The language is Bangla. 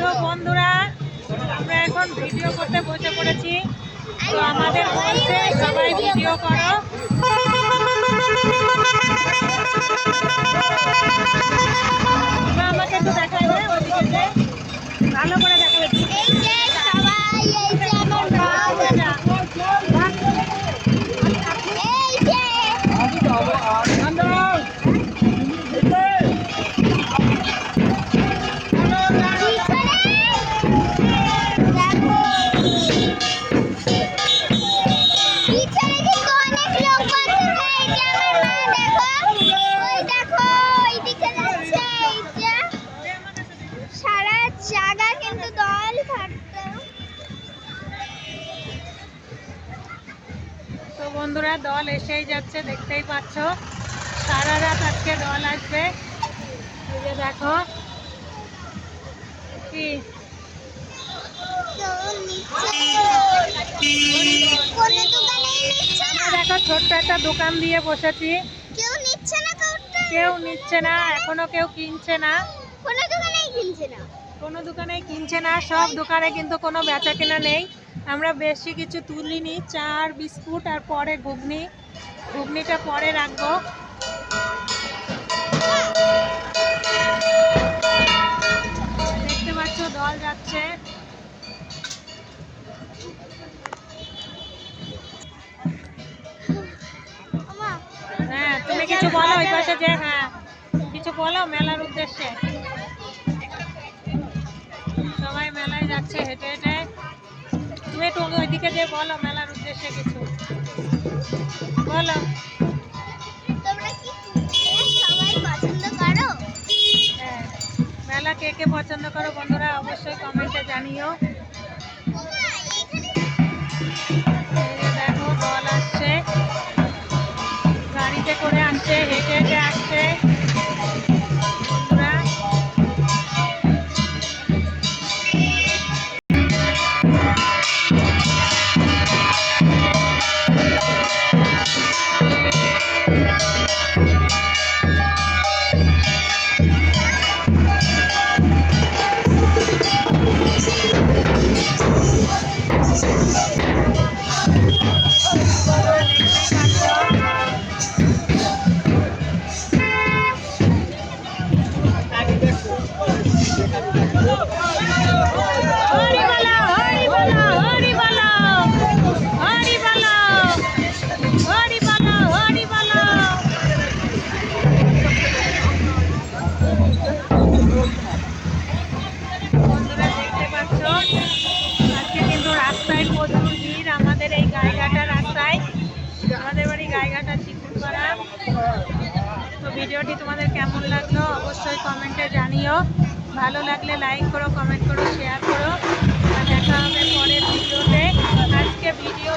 তো বন্ধুরা আমরা এখন ভিডিও করতে বসে পড়েছি। তো আমাদের জায়গা কিন্তু দল ভর্তি তো বন্ধুরা দল এসেই যাচ্ছে দেখতেই পাচ্ছ। সারা রাত আজকে দল আসবে। এই যে দেখো কি? দেখো ছোট্ট একটা দোকান দিয়ে বসেছি। কেউ নিচ্ছে না কেউ নিচ্ছে না এখনও কেউ কিনছে না। কোনো দোকানেই কিনছে না। কোনো দোকানে কিনছে না, সব দোকানে কিন্তু কোনো বেচা কেনা নেই। আমরা বেশি কিছু তুলিনি চা আর বিস্কুট আর পরে ঘুগনি। ঘুগনিটা পরে রাখব। দেখতে পাচ্ছ, দল যাচ্ছে। হ্যাঁ তুমি কিছু বলো ওই পাশে যে হ্যাঁ কিছু বলো মেলার উদ্দেশ্যে। মেলায় যাচ্ছে হেঁটে হেঁটে। তুমি একটু ওইদিকে যে বলো মেলার উদ্দেশ্যে কিছু। বলো। হ্যাঁ মেলা কে কে পছন্দ করো বন্ধুরা অবশ্যই কমেন্টে জানিও। দেখো দল আসছে। গাড়িতে করে আসছে হেঁটে ভিডিওটি তোমাদের কেমন লাগল অবশ্যই কমেন্টে জানিও। ভালো লাগলে লাইক করো কমেন্ট করো শেয়ার করো। দেখা হবে পরের ভিডিওতে। আজকে ভিডিও